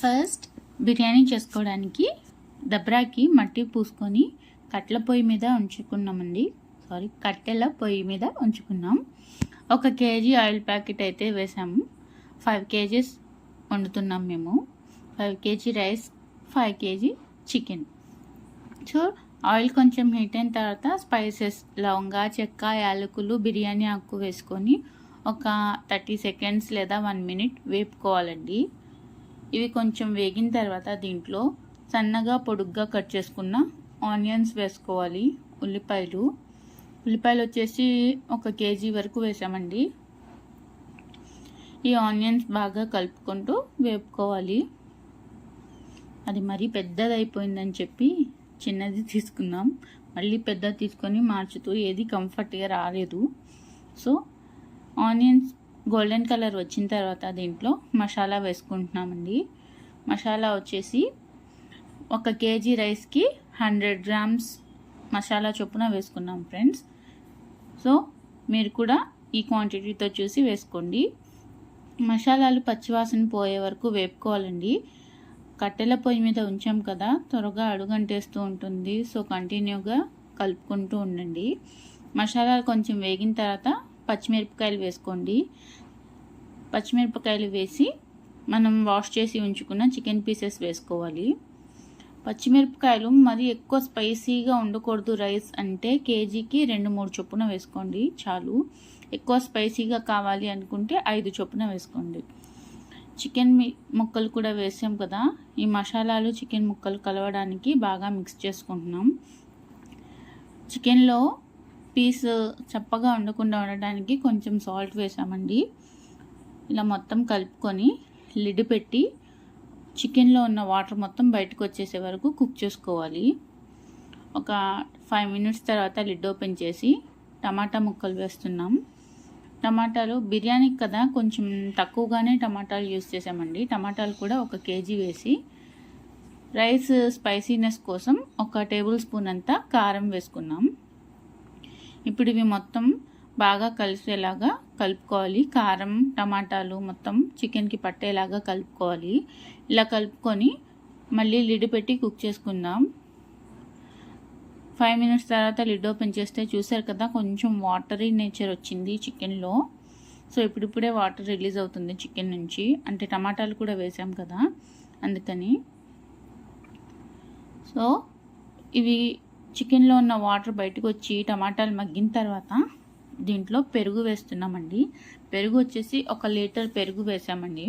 First biryani చేసుకోవడానికి దబ్రాకి మట్టి పూసుకొని కట్టెల పొయ్యి మీద ఉంచుకున్నామండి. సారీ కట్టెల పొయ్యి మీద ఉంచుకున్నాం. ఒక కేజీ ఆయిల్ ప్యాకెట్ అయితే వేసాము. ఫైవ్ కేజీస్ వండుతున్నాం మేము. Five kg rice five kg chicken. So oil కొంచెం హీట్ అయిన తర్వాత స్పైసెస్ లవంగా చెక్క యాలకులు బిర్యానీ ఆకు వేసుకొని ఒక థర్టీ సెకండ్స్ లేదా వన్ మినిట్ వేపుకోవాలండి. ఇవి కొంచెం వేగిన తర్వాత దీంట్లో సన్నగా పొడుగ్గా కట్ చేసుకున్న ఆనియన్స్ వేసుకోవాలి. ఉల్లిపాయలు. ఉల్లిపాయలు వచ్చేసి ఒక కేజీ వరకు వేసామండి. ఈ ఆనియన్స్ బాగా కలుపుకుంటూ వేపుకోవాలి. అది మరీ పెద్దది అయిపోయిందని చెప్పి చిన్నది తీసుకున్నాం. మళ్ళీ పెద్దది తీసుకొని మార్చుతూ ఏది కంఫర్ట్గా రాలేదు. సో ఆనియన్స్ గోల్డెన్ కలర్ వచ్చిన తర్వాత దీంట్లో మసాలా వేసుకుంటున్నామండి. మసాలా వచ్చేసి ఒక కేజీ రైస్కి హండ్రెడ్ గ్రామ్స్ మసాలా చొప్పున వేసుకున్నాం ఫ్రెండ్స్. సో మీరు కూడా ఈ క్వాంటిటీతో చూసి వేసుకోండి. మసాలాలు పచ్చివాసన పోయే వరకు వేపుకోవాలండి. కట్టెల పొయ్యి మీద ఉంచాం కదా త్వరగా అడుగంటేస్తూ ఉంటుంది. సో కంటిన్యూగా కలుపుకుంటూ ఉండండి. మసాలాలు కొంచెం వేగిన తర్వాత పచ్చిమిరపకాయలు వేసుకోండి. పచ్చిమిరపకాయలు వేసి మనం వాష్ చేసి ఉంచుకున్న చికెన్ పీసెస్ వేసుకోవాలి. పచ్చిమిరపకాయలు మరి ఎక్కువ స్పైసీగా ఉండకూడదు రైస్ అంటే కేజీకి రెండు మూడు చొప్పున వేసుకోండి చాలు. ఎక్కువ స్పైసీగా కావాలి అనుకుంటే ఐదు చొప్పున వేసుకోండి. చికెన్ ముక్కలు కూడా వేసాం కదా ఈ మసాలాలు చికెన్ ముక్కలు కలవడానికి బాగా మిక్స్ చేసుకుంటున్నాం. చికెన్లో పీస్ చప్పగా ఉండకుండా ఉండడానికి కొంచెం సాల్ట్ వేసామండి. ఇలా మొత్తం కలుపుకొని లిడ్ పెట్టి చికెన్లో ఉన్న వాటర్ మొత్తం బయటకు వచ్చేసే వరకు కుక్ చేసుకోవాలి. ఒక ఫైవ్ మినిట్స్ తర్వాత లిడ్ ఓపెన్ చేసి టమాటా ముక్కలు వేస్తున్నాం. టమాటాలు బిర్యానీకి కదా కొంచెం తక్కువగానే టమాటాలు యూస్ చేసామండి. టమాటాలు కూడా ఒక కేజీ వేసి రైస్ స్పైసీనెస్ కోసం ఒక టేబుల్ స్పూన్ అంతా కారం వేసుకున్నాం. ఇప్పుడు ఇవి మొత్తం బాగా కలిసేలాగా కలుపుకోవాలి. కారం టమాటాలు మొత్తం చికెన్కి పట్టేలాగా కలుపుకోవాలి. ఇలా కలుపుకొని మళ్ళీ లిడ్ పెట్టి కుక్ చేసుకుందాం. ఫైవ్ మినిట్స్ తర్వాత లిడ్ ఓపెన్ చేస్తే చూసారు కదా కొంచెం వాటరీ నేచర్ వచ్చింది చికెన్లో. సో ఇప్పుడిప్పుడే వాటర్ రిలీజ్ అవుతుంది చికెన్ నుంచి. అంటే టమాటాలు కూడా వేసాం కదా అందుకని. సో ఇవి చికెన్లో ఉన్న వాటర్ బయటకు వచ్చి టమాటాలు మగ్గిన తర్వాత దీంట్లో పెరుగు వేస్తున్నామండి. పెరుగు వచ్చేసి ఒక లీటర్ పెరుగు వేసామండి.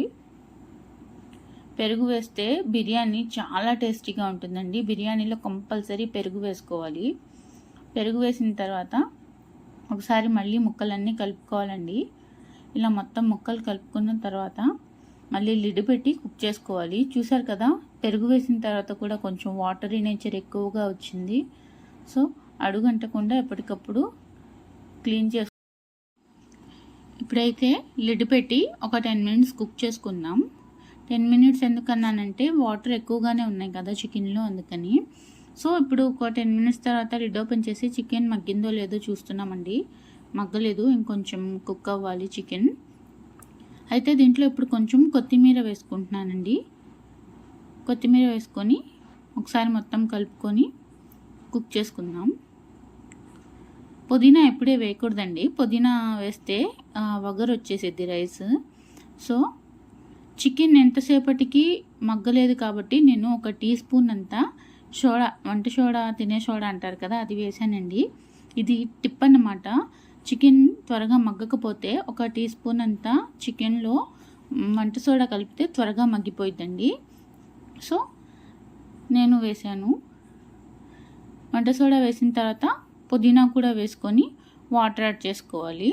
పెరుగు వేస్తే బిర్యానీ చాలా టేస్టీగా ఉంటుందండి. బిర్యానీలో కంపల్సరీ పెరుగు వేసుకోవాలి. పెరుగు వేసిన తర్వాత ఒకసారి మళ్ళీ ముక్కలన్నీ కలుపుకోవాలండి. ఇలా మొత్తం ముక్కలు కలుపుకున్న తర్వాత మళ్ళీ లిడ్ పెట్టి కుక్ చేసుకోవాలి. చూసారు కదా పెరుగు వేసిన తర్వాత కూడా కొంచెం వాటరీ నేచర్ ఎక్కువగా వచ్చింది. సో అడుగంటకుండా ఎప్పటికప్పుడు క్లీన్ చేసు ఇప్పుడైతే లిడ్ పెట్టి ఒక టెన్ మినిట్స్ కుక్ చేసుకుందాం. టెన్ మినిట్స్ ఎందుకన్నానంటే వాటర్ ఎక్కువగానే ఉన్నాయి కదా చికెన్లో అందుకని. సో ఇప్పుడు ఒక టెన్ మినిట్స్ తర్వాత లిడ్ ఓపెన్ చేసి చికెన్ మగ్గిందో లేదో చూస్తున్నామండి. మగ్గలేదు ఇంకొంచెం కుక్ అవ్వాలి చికెన్. అయితే దీంట్లో ఇప్పుడు కొంచెం కొత్తిమీర వేసుకుంటున్నానండి. కొత్తిమీర వేసుకొని ఒకసారి మొత్తం కలుపుకొని కుక్ చేసుకుందాం. పుదీనా ఎప్పుడే వేయకూడదండి. పుదీనా వేస్తే వగరు వచ్చేసేది రైస్. సో చికెన్ ఎంతసేపటికి మగ్గలేదు కాబట్టి నేను ఒక టీ స్పూన్ అంతా సోడా వంట సోడా తినే సోడా అంటారు కదా అది వేసానండి. ఇది టిప్ అన్నమాట. చికెన్ త్వరగా మగ్గకపోతే ఒక టీ స్పూన్ అంతా చికెన్లో వంట సోడా కలిపితే త్వరగా మగ్గిపోయిద్దండి. సో నేను వేసాను. వంట సోడా వేసిన తర్వాత పుదీనా కూడా వేసుకొని వాటర్ యాడ్ చేసుకోవాలి.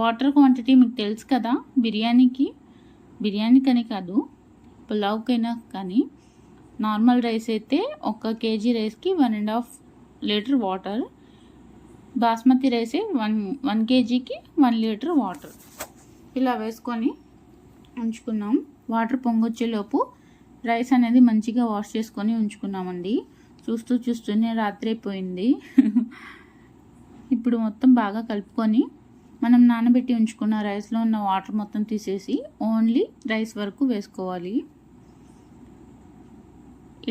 వాటర్ క్వాంటిటీ మీకు తెలుసు కదా బిర్యానీకి. బిర్యానీకని కాదు పులావ్కైనా కానీ. నార్మల్ రైస్ అయితే ఒక కేజీ రైస్కి one and half litre water. Basmati rice one one కేజీకి వన్ లీటర్ వాటర్. ఇలా వేసుకొని ఉంచుకున్నాం. వాటర్ పొంగొచ్చేలోపు రైస్ అనేది మంచిగా వాష్ చేసుకొని ఉంచుకున్నామండి. చూస్తూ చూస్తూనే రాత్రి అయిపోయింది ఇప్పుడు మొత్తం బాగా కలుపుకొని మనం నానబెట్టి ఉంచుకున్న రైస్లో ఉన్న వాటర్ మొత్తం తీసేసి ఓన్లీ రైస్ వరకు వేసుకోవాలి.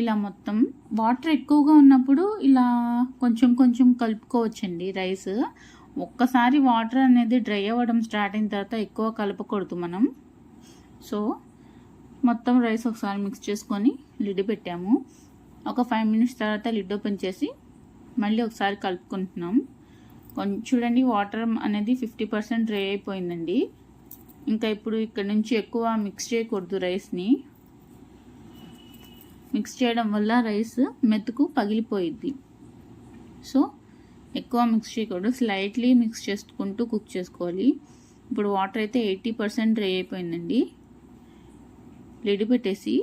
ఇలా మొత్తం వాటర్ ఎక్కువగా ఉన్నప్పుడు ఇలా కొంచెం కొంచెం కలుపుకోవచ్చండి రైస్. ఒక్కసారి వాటర్ అనేది డ్రై అవ్వడం స్టార్ట్ అయిన తర్వాత ఎక్కువ కలపకూడదు మనం. సో మొత్తం రైస్ ఒకసారి మిక్స్ చేసుకొని లిడ్ పెట్టాము. ఒక ఫైవ్ మినిట్స్ తర్వాత లిడ్ ఓపెన్ చేసి మళ్ళీ ఒకసారి కలుపుకుంటున్నాం. కొంచెం చూడండి వాటర్ అనేది ఫిఫ్టీ పర్సెంట్ డ్రై అయిపోయిందండి. ఇంకా ఇప్పుడు ఇక్కడ నుంచి ఎక్కువ మిక్స్ చేయకూడదు రైస్ని మిక్స్ చేయడం వల్ల రైస్ మెతుకు పగిలిపోయిద్ది. సో ఎక్కువ మిక్స్ చేయకూడదు. స్లైట్లీ మిక్స్ చేసుకుంటూ కుక్ చేసుకోవాలి. ఇప్పుడు వాటర్ అయితే ఎయిటీ పర్సెంట్ డ్రై అయిపోయిందండి. లిడ్ పెట్టేసి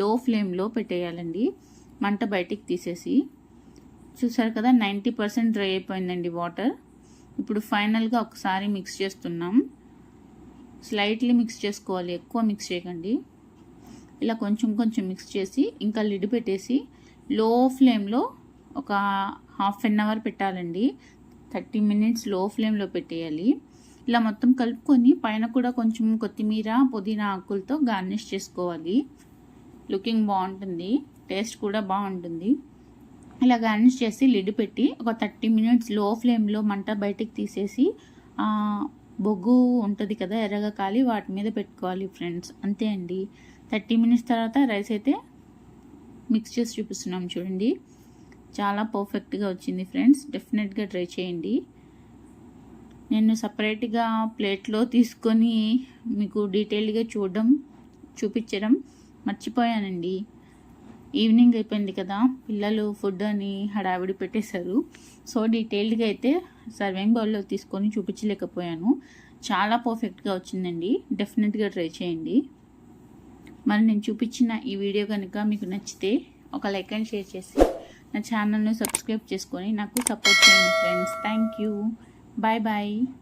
లో ఫ్లేమ్లో పెట్టేయాలండి. మంట బయటికి తీసేసి చూసారు కదా నైంటీ పర్సెంట్ డ్రై అయిపోయిందండి వాటర్. ఇప్పుడు ఫైనల్గా ఒకసారి మిక్స్ చేస్తున్నాం. స్లైట్లీ మిక్స్ చేసుకోవాలి ఎక్కువ మిక్స్ చేయకండి. ఇలా కొంచెం కొంచెం మిక్స్ చేసి ఇంకా లిడ్ పెట్టేసి లో ఫ్లేమ్లో ఒక హాఫ్ అన్ అవర్ పెట్టాలండి. థర్టీ మినిట్స్లో ఫ్లేమ్లో పెట్టేయాలి. ఇలా మొత్తం కలుపుకొని పైన కూడా కొంచెం కొత్తిమీర పుదీనా ఆకులతో గార్నిష్ చేసుకోవాలి. లుకింగ్ బాగుంటుంది. టేస్ట్ కూడా బాగుంటుంది. ఇలా గార్నిష్ చేసి లిడ్ పెట్టి ఒక థర్టీ మినిట్స్లో ఫ్లేమ్లో మంట బయటికి తీసేసి బొగ్గు ఉంటుంది కదా ఎర్రగా కాలి వాటి మీద పెట్టుకోవాలి ఫ్రెండ్స్. అంతే అండి. థర్టీ మినిట్స్ తర్వాత రైస్ అయితే మిక్స్ చేసి చూపిస్తున్నాం చూడండి. చాలా పర్ఫెక్ట్గా వచ్చింది ఫ్రెండ్స్. డెఫినెట్గా ట్రై చేయండి. నేను సపరేట్గా ప్లేట్లో తీసుకొని మీకు డీటెయిల్గా చూడడం చూపించడం మర్చిపోయానండి. ఈవినింగ్ అయిపోయింది కదా పిల్లలు ఫుడ్ అని హడావిడి పెట్టేశారు. సో డీటెయిల్డ్గా అయితే సర్వింగ్ బౌల్లో తీసుకొని చూపించలేకపోయాను. చాలా పర్ఫెక్ట్గా వచ్చిందండి. డెఫినెట్గా ట్రై చేయండి. మరి నేను చూపించిన ఈ వీడియో కనుక మీకు నచ్చితే ఒక లైక్ అండ్ షేర్ చేసి నా ఛానల్ను సబ్స్క్రైబ్ చేసుకొని నాకు సపోర్ట్ చేయండి friends thank you bye bye